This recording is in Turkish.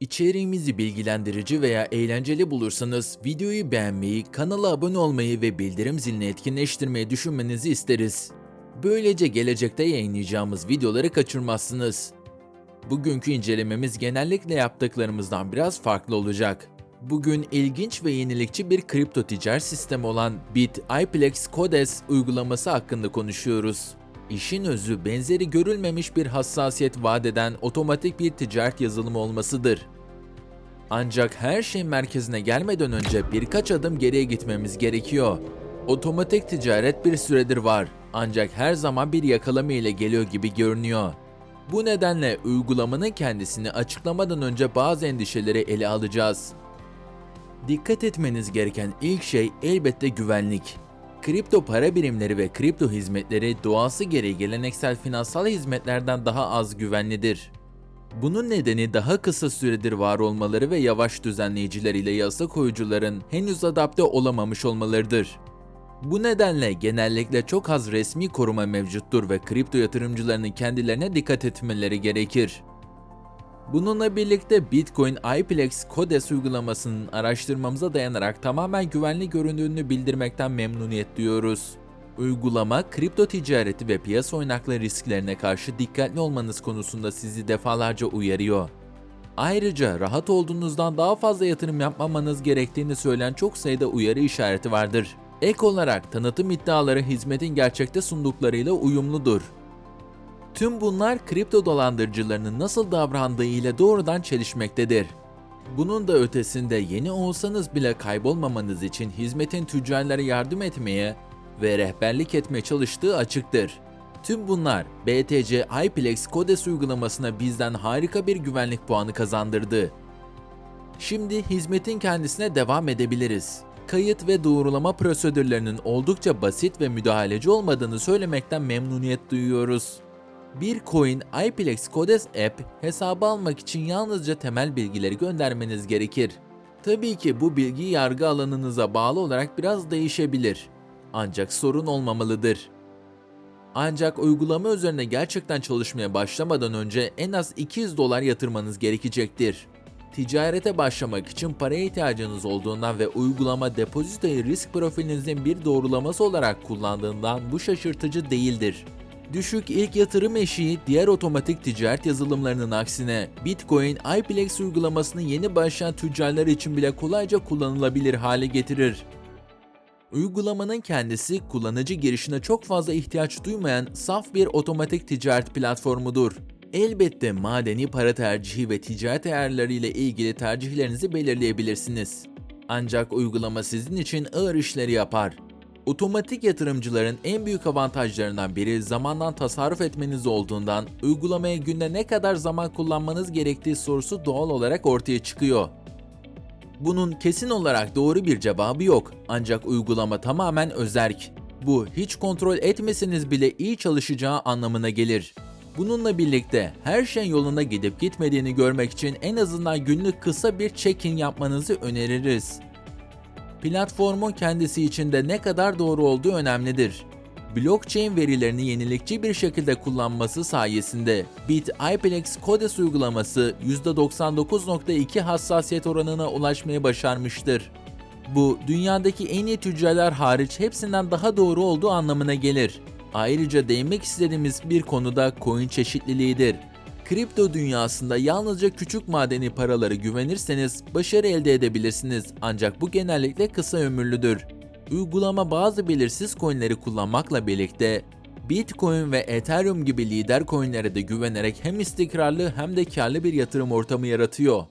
İçeriğimizi bilgilendirici veya eğlenceli bulursanız videoyu beğenmeyi, kanala abone olmayı ve bildirim zilini etkinleştirmeyi düşünmenizi isteriz. Böylece gelecekte yayınlayacağımız videoları kaçırmazsınız. Bugünkü incelememiz genellikle yaptıklarımızdan biraz farklı olacak. Bugün ilginç ve yenilikçi bir kripto ticaret sistemi olan Bit iPlex Codes uygulaması hakkında konuşuyoruz. İşin özü benzeri görülmemiş bir hassasiyet vaat eden otomatik bir ticaret yazılımı olmasıdır. Ancak her şey merkezine gelmeden önce birkaç adım geriye gitmemiz gerekiyor. Otomatik ticaret bir süredir var ancak her zaman bir yakalama ile geliyor gibi görünüyor. Bu nedenle uygulamanın kendisini açıklamadan önce bazı endişeleri ele alacağız. Dikkat etmeniz gereken ilk şey elbette güvenlik. Kripto para birimleri ve kripto hizmetleri doğası gereği geleneksel finansal hizmetlerden daha az güvenlidir. Bunun nedeni daha kısa süredir var olmaları ve yavaş düzenleyiciler ile yasa koyucuların henüz adapte olamamış olmalarıdır. Bu nedenle genellikle çok az resmi koruma mevcuttur ve kripto yatırımcılarının kendilerine dikkat etmeleri gerekir. Bununla birlikte Bitcoin iPlex Codes uygulamasının araştırmamıza dayanarak tamamen güvenli göründüğünü bildirmekten memnuniyet duyuyoruz. Uygulama, kripto ticareti ve piyasa oynakları risklerine karşı dikkatli olmanız konusunda sizi defalarca uyarıyor. Ayrıca rahat olduğunuzdan daha fazla yatırım yapmamanız gerektiğini söyleyen çok sayıda uyarı işareti vardır. Ek olarak tanıtım iddiaları hizmetin gerçekte sunduklarıyla uyumludur. Tüm bunlar kripto dolandırıcılarının nasıl davrandığı ile doğrudan çelişmektedir. Bunun da ötesinde yeni olsanız bile kaybolmamanız için hizmetin tüccarlara yardım etmeye ve rehberlik etmeye çalıştığı açıktır. Tüm bunlar BTC iPlex Codes uygulamasına bizden harika bir güvenlik puanı kazandırdı. Şimdi hizmetin kendisine devam edebiliriz. Kayıt ve doğrulama prosedürlerinin oldukça basit ve müdahaleci olmadığını söylemekten memnuniyet duyuyoruz. Bir coin iPlex Codes app hesabı almak için yalnızca temel bilgileri göndermeniz gerekir. Tabii ki bu bilgi yargı alanınıza bağlı olarak biraz değişebilir. Ancak sorun olmamalıdır. Ancak uygulama üzerine gerçekten çalışmaya başlamadan önce en az 200 dolar yatırmanız gerekecektir. Ticarete başlamak için paraya ihtiyacınız olduğundan ve uygulama depozitoyu risk profilinizin bir doğrulaması olarak kullandığından bu şaşırtıcı değildir. Düşük ilk yatırım eşiği diğer otomatik ticaret yazılımlarının aksine Bitcoin iPlex uygulamasını yeni başlayan tüccarlar için bile kolayca kullanılabilir hale getirir. Uygulamanın kendisi kullanıcı girişine çok fazla ihtiyaç duymayan saf bir otomatik ticaret platformudur. Elbette madeni para tercihi ve ticaret ile ilgili tercihlerinizi belirleyebilirsiniz. Ancak uygulama sizin için ağır işleri yapar. Otomatik yatırımcıların en büyük avantajlarından biri zamandan tasarruf etmeniz olduğundan uygulamaya günde ne kadar zaman kullanmanız gerektiği sorusu doğal olarak ortaya çıkıyor. Bunun kesin olarak doğru bir cevabı yok ancak uygulama tamamen özerk. Bu hiç kontrol etmeseniz bile iyi çalışacağı anlamına gelir. Bununla birlikte her şey yoluna gidip gitmediğini görmek için en azından günlük kısa bir check-in yapmanızı öneririz. Platformun kendisi için de ne kadar doğru olduğu önemlidir. Blockchain verilerini yenilikçi bir şekilde kullanması sayesinde Bit iPlex Codes uygulaması %99.2 hassasiyet oranına ulaşmayı başarmıştır. Bu dünyadaki en iyi tüccarlar hariç hepsinden daha doğru olduğu anlamına gelir. Ayrıca değinmek istediğimiz bir konu da coin çeşitliliğidir. Kripto dünyasında yalnızca küçük madeni paraları güvenirseniz başarı elde edebilirsiniz ancak bu genellikle kısa ömürlüdür. Uygulama bazı belirsiz coinleri kullanmakla birlikte Bitcoin ve Ethereum gibi lider coinlere de güvenerek hem istikrarlı hem de karlı bir yatırım ortamı yaratıyor.